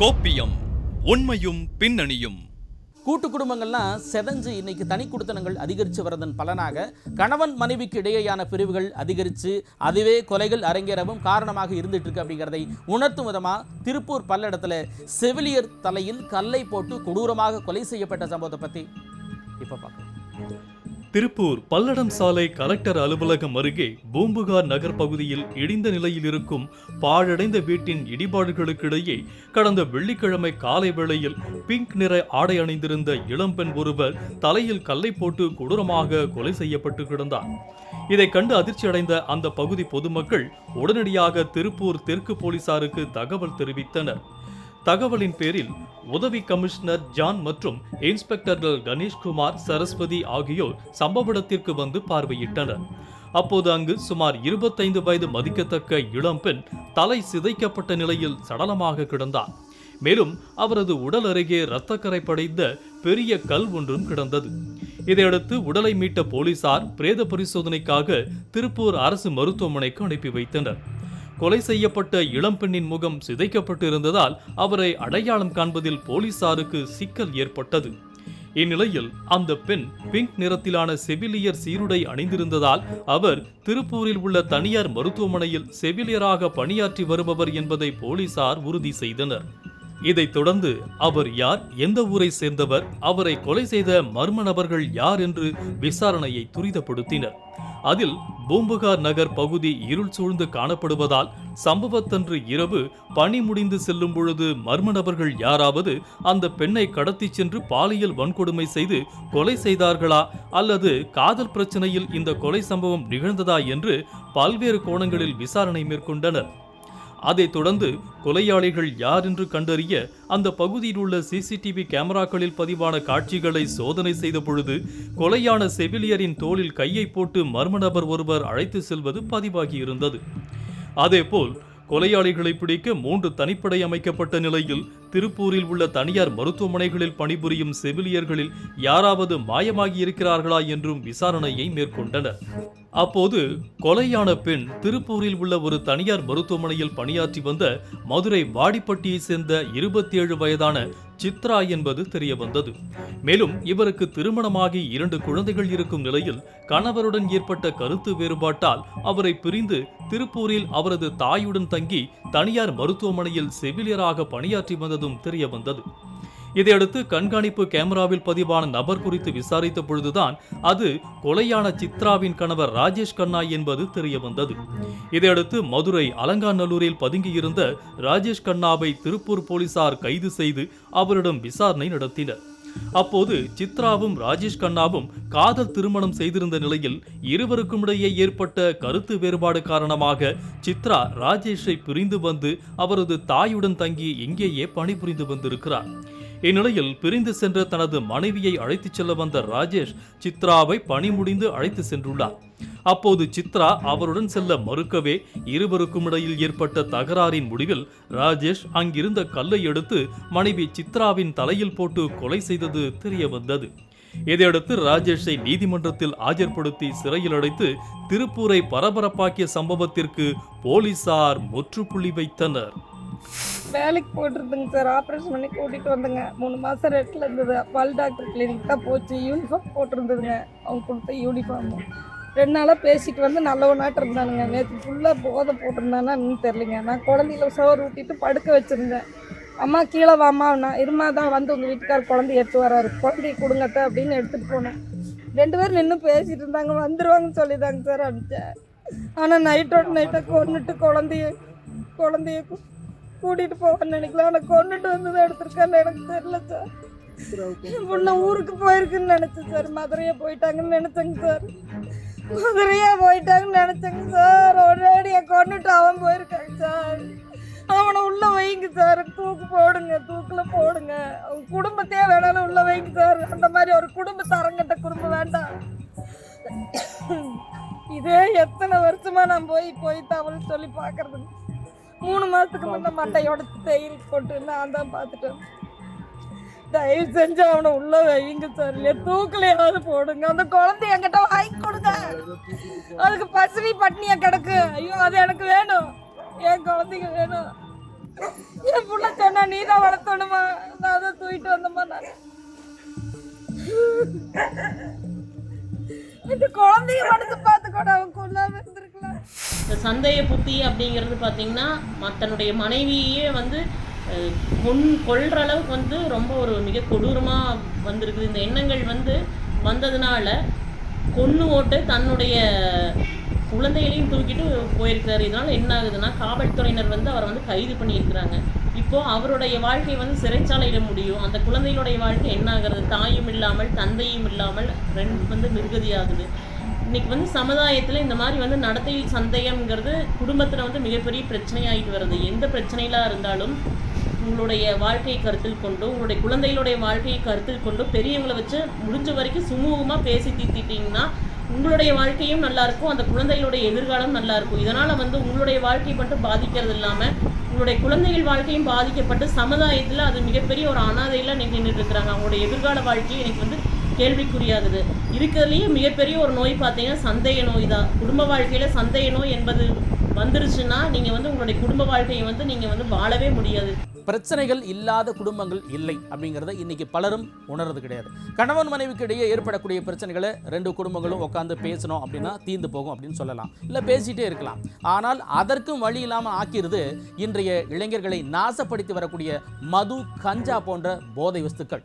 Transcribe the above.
கோப்பியம் உண்மையும் பின்னணியும். கூட்டு குடும்பங்கள்லாம் செதஞ்சு இன்னைக்கு தனி குடுத்தனங்கள் அதிகரித்து வரதன் பலனாக கணவன் மனைவிக்கு இடையேயான பிரிவுகள் அதிகரித்து அதுவே கொலைகள் அரங்கேறவும் காரணமாக இருந்துட்டு இருக்கு அப்படிங்கிறதை உணர்த்தும் விதமாக திருப்பூர் பல்லடத்தில் செவிலியர் தலையில் கல்லை போட்டு கொடூரமாக கொலை செய்யப்பட்ட சம்பவத்தை பற்றி இப்போ பார்க்கலாம். திருப்பூர் பல்லடம் சாலை கலெக்டர் அலுவலகம் அருகே பூம்புகார் நகர் பகுதியில் இடிந்த நிலையில் இருக்கும் பாழடைந்த வீட்டின் இடிபாடுகளுக்கிடையே கடந்த வெள்ளிக்கிழமை காலை வேளையில் பிங்க் நிற ஆடை அணிந்திருந்த இளம்பெண் ஒருவர் தலையில் கல்லை போட்டு கொடூரமாக கொலை செய்யப்பட்டு கிடந்தார். இதை கண்டு அதிர்ச்சியடைந்த அந்த பகுதி பொதுமக்கள் உடனடியாக திருப்பூர் தெற்கு போலீசாருக்கு தகவல் தெரிவித்தனர். தகவலின் பேரில் உதவி கமிஷனர் ஜான் மற்றும் இன்ஸ்பெக்டர்கள் கணேஷ்குமார் சரஸ்வதி ஆகியோர் சம்பவ இடத்திற்கு வந்து பார்வையிட்டனர். அப்போது அங்கு சுமார் இருபத்தைந்து வயது மதிக்கத்தக்க இளம்பெண் தலை சிதைக்கப்பட்ட நிலையில் சடலமாக கிடந்தார். மேலும் அவரது உடல் அருகே இரத்தக்கரை படைந்த பெரிய கல் ஒன்றும் கிடந்தது. இதையடுத்து உடலை மீட்ட போலீசார் பிரேத பரிசோதனைக்காக திருப்பூர் அரசு மருத்துவமனைக்கு அனுப்பி வைத்தனர். கொலை செய்யப்பட்ட இளம்பெண்ணின் முகம் சிதைக்கப்பட்டிருந்ததால் அவரை அடையாளம் காண்பதில் போலீசாருக்கு சிக்கல் ஏற்பட்டது. இந்நிலையில் அந்த பெண் பிங்க் நிறத்திலான செவிலியர் சீருடை அணிந்திருந்ததால் அவர் திருப்பூரில் உள்ள தனியார் மருத்துவமனையில் செவிலியராக பணியாற்றி வருபவர் என்பதை போலீசார் உறுதி செய்தனர். இதைத் தொடர்ந்து அவர் யார் எந்த ஊரை சேர்ந்தவர் அவரை கொலை செய்த மர்ம நபர்கள் யார் என்று விசாரணையை துரிதப்படுத்தினர். அதில் பூம்புகார் நகர் பகுதி இருள் சூழ்ந்து காணப்படுவதால் சம்பவத்தன்று இரவு பணி முடிந்து செல்லும் பொழுது மர்ம நபர்கள் யாராவது அந்த பெண்ணை கடத்தி சென்று பாலியல் வன்கொடுமை செய்து கொலை செய்தார்களா அல்லது காதல் பிரச்சனையில் இந்த கொலை சம்பவம் நிகழ்ந்ததா என்று பல்வேறு கோணங்களில் விசாரணை மேற்கொண்டனர். அதைத் தொடர்ந்து கொலையாளிகள் யார் என்று கண்டறிய அந்த பகுதியில் உள்ள சிசிடிவி கேமராக்களில் பதிவான காட்சிகளை சோதனை செய்த பொழுது கொலையான செவிலியரின் தோளில் கையை போட்டு மர்ம நபர் ஒருவர் அழைத்து செல்வது பதிவாகியிருந்தது அதேபோல் கொலையாளிகளை பிடிக்க மூன்று தனிப்படை அமைக்கப்பட்ட நிலையில் திருப்பூரில் உள்ள தனியார் மருத்துவமனைகளில் பணிபுரியும் செவிலியர்களில் யாராவது மாயமாகி இருக்கிறார்களா என்றும் விசாரணையை மேற்கொண்டனர். அப்போது கொலையான பெண் திருப்பூரில் உள்ள ஒரு தனியார் மருத்துவமனையில் பணியாற்றி வந்த மதுரை வாடிப்பட்டியைச் சேர்ந்த இருபத்தி ஏழு வயதான சித்ரா என்பது தெரிய வந்தது மேலும் இவருக்கு திருமணமாகி இரண்டு குழந்தைகள் இருக்கும் நிலையில் கணவருடன் ஏற்பட்ட கருத்து வேறுபாட்டால் அவரை பிரிந்து திருப்பூரில் அவரது தாயுடன் தங்கி தனியார் மருத்துவமனையில் செவிலியராக பணியாற்றி வந்ததும் தெரிய வந்தது இதையடுத்து கண்காணிப்பு கேமராவில் பதிவான நபர் குறித்து விசாரித்த பொழுதுதான் அது கொலையான சித்ராவின் கணவர் ராஜேஷ் கண்ணா என்பது தெரிய வந்தது இதையடுத்து மதுரை அலங்காநல்லூரில் பதுங்கியிருந்த ராஜேஷ் கண்ணாவை திருப்பூர் போலீசார் கைது செய்து அவரிடம் விசாரணை நடத்தினர். அப்போது சித்ராவும் ராஜேஷ் கண்ணாவும் காதல் திருமணம் செய்திருந்த நிலையில் இருவருக்கும் இடையே ஏற்பட்ட கருத்து வேறுபாடு காரணமாக சித்ரா ராஜேஷை பிரிந்து வந்து அவரது தாயுடன் தங்கி இங்கேயே பணிபுரிந்து வந்திருக்கிறார். இந்நிலையில் பிரிந்து சென்ற தனது மனைவியை அழைத்துச் செல்ல வந்த ராஜேஷ் சித்ராவை பணி முடிந்து அழைத்து சென்றுள்ளார். அப்போது சித்ரா அவருடன் செல்ல மறுக்கவே இருவருக்கும் இடையில் ஏற்பட்ட தகராறின் முடிவில் ராஜேஷ் அங்கிருந்த கல்லை எடுத்து மனைவி சித்ராவின் தலையில் போட்டு கொலை செய்தது தெரிய வந்தது இதையடுத்து ராஜேஷை நீதிமன்றத்தில் ஆஜர்படுத்தி சிறையில் அடைத்து திருப்பூரை பரபரப்பாக்கிய சம்பவத்திற்கு போலீசார் முற்றுப்புள்ளி வைத்தனர். வேலைக்கு போட்டிருந்துங்க சார். ஆப்ரேஷன் பண்ணி கூட்டிகிட்டு வந்தேங்க. மூணு மாதம் ரெட்டில் இருந்தது. பல் டாக்டர் கிளினிக் தான் போச்சு. யூனிஃபார்ம் போட்டிருந்ததுங்க. அவங்க கொடுத்த யூனிஃபார்மு ரெண்டு நாளாக பேசிட்டு வந்து நல்லவனாட்டு இருந்தானுங்க. நேற்று ஃபுல்லாக போதை போட்டிருந்தானா இன்னும் தெரிலிங்க நான் குழந்தையில சோறு ஊட்டிட்டு படுக்க வச்சுருந்தேன். அம்மா கீழே வாம்மா. நான் இருமா தான் வந்து உங்கள் வீட்டுக்கார் குழந்தைய எடுத்து வராரு. குழந்தைய கொடுங்கட்ட அப்படின்னு எடுத்துகிட்டு போனேன். ரெண்டு பேரும் நின்று பேசிட்டு இருந்தாங்க. வந்துடுவாங்கன்னு சொல்லிதாங்க சார் அனுப்பிச்சேன். ஆனால் நைட்டோட நைட்டை கொண்டுட்டு குழந்தைய குழந்தைய கூட்டிட்டு போவேன்னு நினைக்கலாம் ஆனால் கொண்டுட்டு வந்து தான் எடுத்திருக்கான்னு எனக்கு தெரியல சார். பொண்ணு ஊருக்கு போயிருக்குன்னு நினைச்சேன் சார். மதுரையா போயிட்டாங்கன்னு நினைச்சேங்க சார். மதுரையா போயிட்டாங்கன்னு நினைச்சேங்க சார். ஒரேடியா கொண்டுட்டு அவன் போயிருக்காங்க சார். அவனை உள்ள வைங்க சார். தூக்கு போடுங்க தூக்கில் போடுங்க. அவங்க குடும்பத்தையே வேணாலும் உள்ள வைங்க சார். அந்த மாதிரி ஒரு குடும்ப தரங்கட்ட குடும்பம் வேண்டாம். இதே எத்தனை வருஷமா நான் போய் போய் தவறு சொல்லி பாக்குறதுங்க மூணு மாதத்துக்கு முன்னே மண்டையோட தையல் போட்டு நான் தான் பார்த்துட்டேன். தயவு செஞ்சு அவனை உள்ள வைங்க சார் இல்லையா தூக்கலையாவது போடுங்க. அந்த குழந்தை என்கிட்ட வாங்கி கொடுங்க. அதுக்கு பசுமை பட்னியா கிடக்கு. ஐயோ அது எனக்கு வேணும். என் குழந்தைங்க வேணும். என் புள்ள சொன்னா நீ தான் வளர்த்தணுமா? நான் அதை தூக்கிட்டு வந்தோமா நான். இந்த குழந்தைய மனசு பார்த்து கூட அவன் கொள்ளாம இந்த சந்தேக புத்தி அப்படிங்கிறது பார்த்தீங்கன்னா மற்றனுடைய மனைவியே வந்து கொன் கொள்ற அளவுக்கு வந்து ரொம்ப ஒரு மிக கொடூரமாக வந்திருக்குது. இந்த எண்ணங்கள் வந்து வந்ததுனால கொன்று ஓட்டு தன்னுடைய குழந்தைகளையும் தூக்கிட்டு போயிருக்கிறார். இதனால என்ன ஆகுதுன்னா காவல்துறையினர் வந்து அவரை வந்து கைது பண்ணியிருக்கிறாங்க. இப்போ அவருடைய வாழ்க்கை வந்து சிறைச்சாலையிட முடியும். அந்த குழந்தைகளுடைய வாழ்க்கை என்ன ஆகிறது? தாயும் இல்லாமல் தந்தையும் இல்லாமல் ரெண்டு வந்து மிருகதியாகுது. இன்னைக்கு வந்து சமுதாயத்தில் இந்த மாதிரி வந்து நடத்தை சந்தேகம்ங்கிறது குடும்பத்தில் வந்து மிகப்பெரிய பிரச்சனையாகிட்டு வருது. எந்த பிரச்சனையிலாம் இருந்தாலும் உங்களுடைய வாழ்க்கையை கருத்தில் கொண்டு உங்களுடைய குழந்தைகளுடைய வாழ்க்கையை கருத்தில் கொண்டு பெரியவங்களை வச்சு முடிஞ்ச வரைக்கும் சுமூகமாக பேசி தீர்த்திட்டிங்கன்னா உங்களுடைய வாழ்க்கையும் நல்லாயிருக்கும் அந்த குழந்தைகளுடைய எதிர்காலம் நல்லாயிருக்கும் இதனால் வந்து உங்களுடைய வாழ்க்கை மட்டும் பாதிக்கிறது இல்லாமல் உங்களுடைய குழந்தைகள் வாழ்க்கையும் பாதிக்கப்பட்டு சமுதாயத்தில் அது மிகப்பெரிய ஒரு அனாதையில் நீங்கள் நின்றுட்டு இருக்கிறாங்க. அவங்களுடைய எதிர்கால வாழ்க்கை எனக்கு வந்து கேள்விக்குறியாகுது. இருக்கிறதுலேயே மிகப்பெரிய ஒரு நோய் பார்த்தீங்கன்னா சந்தேக நோய் தான். குடும்ப வாழ்க்கையில் சந்தேக நோய் என்பது வந்துருச்சுன்னா நீங்கள் வந்து உங்களுடைய குடும்ப வாழ்க்கையை வந்து நீங்கள் வந்து வாழவே முடியாது. பிரச்சனைகள் இல்லாத குடும்பங்கள் இல்லை அப்படிங்கிறத இன்னைக்கு பலரும் உணர்றது கிடையாது. கணவன் மனைவிக்கு இடையே ஏற்படக்கூடிய பிரச்சனைகளை ரெண்டு குடும்பங்களும் உட்காந்து பேசணும் அப்படின்னா தீர்ந்து போகும் அப்படின்னு சொல்லலாம். இல்லை பேசிட்டே இருக்கலாம். ஆனால் அதற்கும் வழி இல்லாமல் ஆக்கிறது இன்றைய இளைஞர்களை நாசப்படுத்தி வரக்கூடிய மது கஞ்சா போன்ற போதை வஸ்துக்கள்.